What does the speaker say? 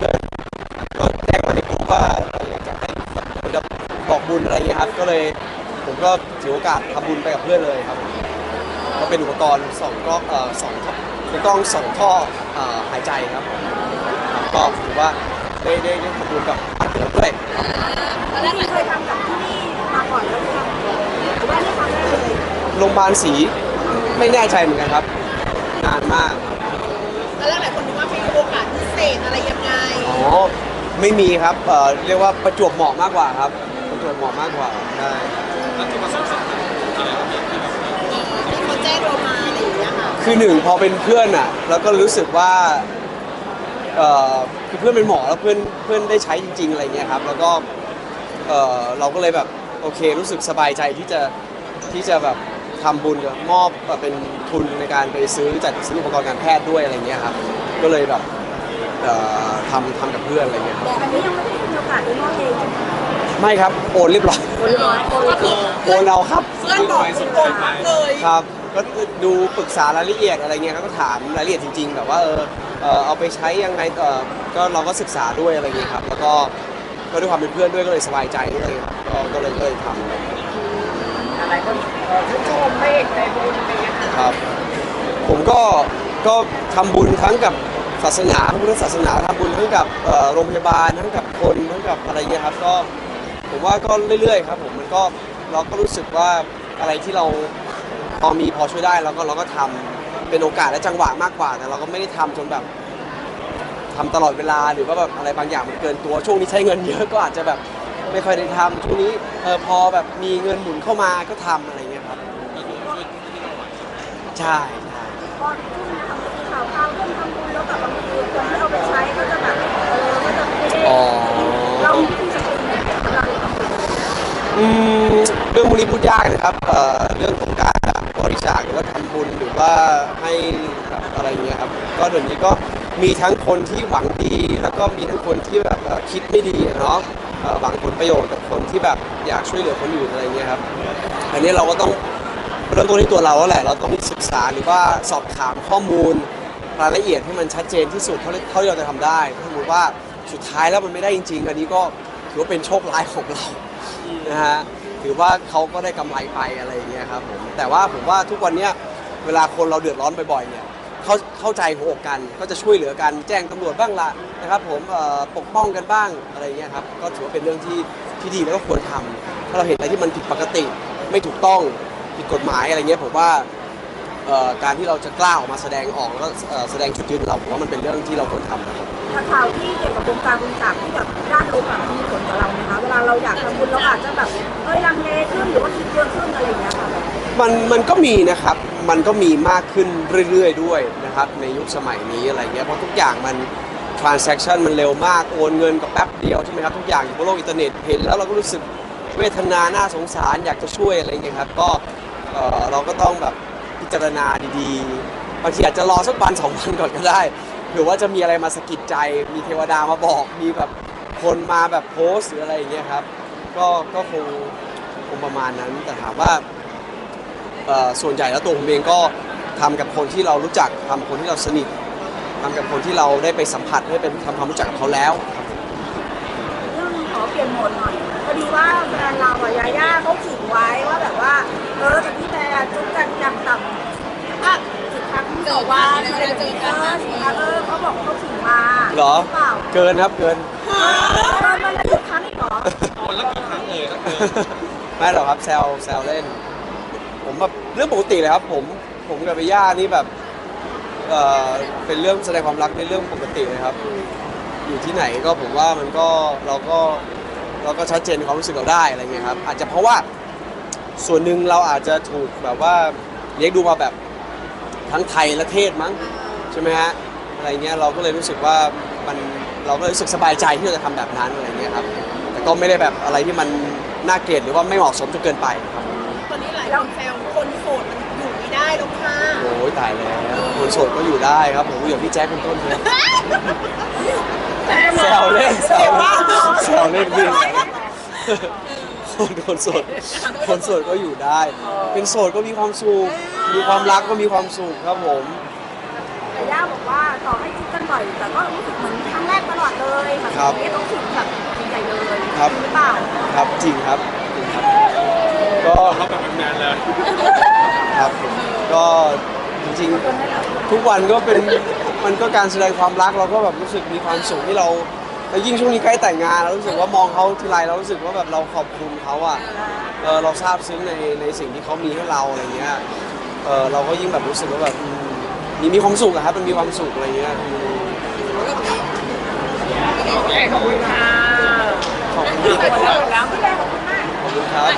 เพื่อนก็แจ้งมาในกลุ่มว่าอยากจะให้เหมือนกับบอกบุญอะไรเงี้ยครับก็เลยผมก็ถือโอกาสทำบุญไปกับเพื่อนเลยครับก็เป็นอุปกรณ์สองกล้องเอ่อสองท่อเป็นกล้องสองท่อเอ่อหายใจครับผมครับก็ถือว่าได้ได้ได้ทำบุญกับบ้านเกิดด้วยแล้วนี่เคยทำกับที่นี่มาก่อนแล้วหรือเปล่าหรือว่านี่ครั้งแรกเลยโรงพยาบาลศรีไม่แน่ใจเหมือนกันครับนานมากแล้วหลายคน อ๋อไม่มีครับเอ่อเรียกว่าประจวบเหมาะมากกว่าครับ ประจวบเหมาะมากกว่าใช่มีคนแจ้งเรามาอะไรอย่างเงี้ยค่ะคือหนึ่งพอเป็นเพื่อนอะแล้วก็รู้สึกว่าเอ่อคือเพื่อนเป็นหมอแล้วเพื่อนเพื่อนได้ใช้จริง ๆอะไรเงี้ยครับ แล้วก็เอ่อเราก็เลยแบบโอเครู้สึกสบายใจที่จะที่จะแบบทำบุญกับมอบแบบเป็นทุนในการไปซื้อจัดซื้ออุปกรณ์การแพทย์ด้วยอะไรเงี้ยครับ ก็เลยแบบเอ่อ ทำทำกับเพื่อนอะไรเงี้ยครับแต่อันนี้ยังไม่ได้มีโอกาสได้มอบเองใช่ไหมไม่ครับโอนเรียบร้อยโอ้ยร้อยโอ้ยคือโอนเอาครับเพื่อนบอกคุณโอนพักเลยครับก็ดูปรึกษารายละเอียดอะไรเงี้ยครับก็ถามรายละเอียดจริง ๆ แบบว่าเออเออเอาไปใช้ยังไงเออก็เราก็ศึกษาด้วยอะไรเงี้ยครับแล้วก็ก็ด้วยความเป็นเพื่อนด้วยก็เลยสบายใจด้วยครับก็ก็เลยก็เลยทอะไรก็เอ่อชื่นชมไม่ใจบุญอะไรเงี้ยค่ะำครับ ผมก็ก็ทำบุญทั้งกับ ศาสนาพระพุทธศาสนาทำบุญทั้งกับเอ่อโรงพยาบาลทั้งกับคนทั้งกับอะไรเงี้ยครับก็ผมว่าก็เรื่อยๆครับผมมันก็เราก็รู้สึกว่าอะไรที่เราพอมีพอช่วยได้เราก็เราก็ทำเป็นโอกาสและจังหวะมากกว่า แต่เราก็ไม่ได้ทำจนแบบทำตลอดเวลาหรือว่าแบบอะไรบางอย่างมันเกินตัวช่วงนี้ใช้เงินเยอะก็อาจจะแบบไม่ค่อยได้ทำช่วงนี้เออพอแบบมีเงินหมุนเข้ามาก็ทำอะไรเงี้ยครับใช่ นี้พูดยากนะครับเอ่อเรื่องของการบริจาคหรือว่าทำบุญหรือว่าให้อะไรเงี้ยครับก็เดี๋ยวนี้ก็มีทั้งคนที่หวังดี แล้วก็มีทั้งคนที่แบบเอ่อคิดไม่ดีอะเนาะเอ่อหวังผลประโยชน์กับคนที่แบบอยากช่วยเหลือคนอื่นอะไรเงี้ยครับอันนี้เราก็ต้องเริ่มต้นที่ตัวเราแล้วแหละเราต้องศึกษาหรือว่าสอบถามข้อมูลรายละเอียดให้มันชัดเจนที่สุดเท่าที่เท่าที่เราจะทำได้ถ้าสมมติว่าสุดท้ายแล้วมันไม่ได้จริง ๆ อันนี้ก็ถือว่าเป็นโชคร้ายของเรานะฮะ ถือว่าเขาก็ได้กำไรไปอะไรอย่างเงี้ยครับผมแต่ว่าผมว่าทุกวันเนี้ยเวลาคนเราเดือดร้อนบ่อยๆเนี่ยเขาเข้าใจหัวอกกันก็จะช่วยเหลือกันแจ้งตำรวจบ้างละนะครับผมเอ่อปกป้องกันบ้างอะไรอย่างเงี้ยครับก็ถือว่าเป็นเรื่องที่ที่ดีแล้วก็ควรทำถ้าเราเห็นอะไรที่มันผิดปกติ ไม่ถูกต้องผิดกฎหมายอะไรเงี้ยผมว่า การที่เราจะกล้าออกมาแสดงออกแล้วก็เอ่อแสดงจุดยืนเราผมว่ามันเป็นเรื่องที่เราควรทำนะครับถ้าข่าวที่เกี่ยวกับวงการบริจาคที่แบบด้านลบแบบมีผลกับเราไหมคะเวลาเราอยากทำบุญเราอาจจะแบบเอ้ยลังเลขึ้นหรือว่าคิดเยอะขึ้นอะไรอย่างเงี้ยค่ะมันมันก็มีนะครับ มันก็มีมากขึ้นเรื่อยๆ ด้วยนะครับ ในยุคสมัยนี้อะไรเงี้ยเพราะทุกอย่างมัน transaction มันเร็วมากโอนเงินกับแป๊บเดียวใช่ไหมครับทุกอย่างอยู่บนโลกอินเทอร์เน็ตเห็นแล้วเราก็รู้สึกเวทนาน่าสงสารอยากจะช่วยอะไรเงี้ยครับก็เอ่อเราก็ต้องแบบพิ จารณาดีๆ บางทีอาจจะรอสักวันสองวันก่อนก็ได้ หรือว่าจะมีอะไรมาสะกิดใจ มีเทวดามาบอก มีแบบคนมาแบบโพสหรืออะไรอย่างเงี้ยครับ ก็ก็คงคงประมาณนั้น แต่ถามว่าส่วนใหญ่แล้วตัวผมเองก็ทำกับคนที่เรารู้จักทำคนที่เราสนิททำกับคนที่เราได้ไปสัมผัสได้เป็นทำความรู้จักกับเขาแล้วเรื่องขอเปลี่ยนโหมดหน่อยพอดีว่าแฟนเราอะยาย่าเขาขิงไว้ว่าแบบว่าเออแต่พี่แบร์จุ๊บกันยังต่ำอะสิบครั้ง ต่อวันเจอกันเจอกันเออสิบครั้งเออเขาบอกเขาขิงมาเหรอ เปล่าเกินครับเกินเออมันละสิบครั้งอีกหรอไม่หรอกครับแซวแซวเล่น ผมแบบเรื่องปกติเลยครับ ผมผมกับไปย่านี่แบบเอ่อเป็นเรื่องแสดงความรักในเรื่องปกติเลยครับ อยู่ที่ไหนก็ผมว่ามันก็เราก็เราก็ชัดเจนในความรู้สึกเราได้อะไรเงี้ยครับ อาจจะเพราะว่าส่วนหนึ่งเราอาจจะถูกแบบว่าเลี้ยงดูมาแบบ ทั้งไทยและเทศมั้งใช่ไหมฮะอะไรเงี้ยเราก็เลยรู้สึกว่ามันเราก็เลยรู้สึกสบายใจที่เราจะทำแบบนั้นอะไรเงี้ยครับแต่ก็ไม่ได้แบบอะไรที่มันน่าเกลียดหรือว่าไม่เหมาะสมจนเกินไปครับตอนนี้หลายคนแซวคนโสดมันอยู่ไม่ได้แล้วค่ะโอ้ยตายแล้วคนโสดก็อยู่ได้ครับผมอยู่กับพี่แจ๊คเป็นต้นเลยแซวเล่นแซวเล่นแซวเล่นวิ่ งคนคนโสดคนโสดก็อยู่ได้ เป็นโสดก็มีความสุขมีความรักก็มีความสุขครับผมแต่ย่าบอกว่าต่อให้คิดกันบ่อยแต่ก็รู้สึกเหมือนครั้งแรกกตลอดเลยแบบครับนี้ต้องขิงแบบใหญ่เลยครับหรือเปล่าครับจริงครับจริงครับ ก็เขาแบบแมนๆเลยครับผมก็จริงๆทุกวันก็เป็นมันก็การแสดงความรักเราก็แบบรู้สึกมีความสุขที่เรา แล้วยิ่งช่วงนี้ใกล้แต่งงานเรารู้สึกว่ามองเขาทีไรเรารู้สึกว่าแบบเราขอบคุณเขาอะเออเราซาบซึ้งในในสิ่งที่เขามีให้เราอะไรเงี้ยเออเราก็ยิ่งแบบรู้สึกว่าแบบอืมมีมีความสุขอะครับมันมีความสุขอะไรเงี้ยอืมโอเคขอบคุณค่ะขอบคุณครับหมดแล้วหมดแล้วขอบคุณครับ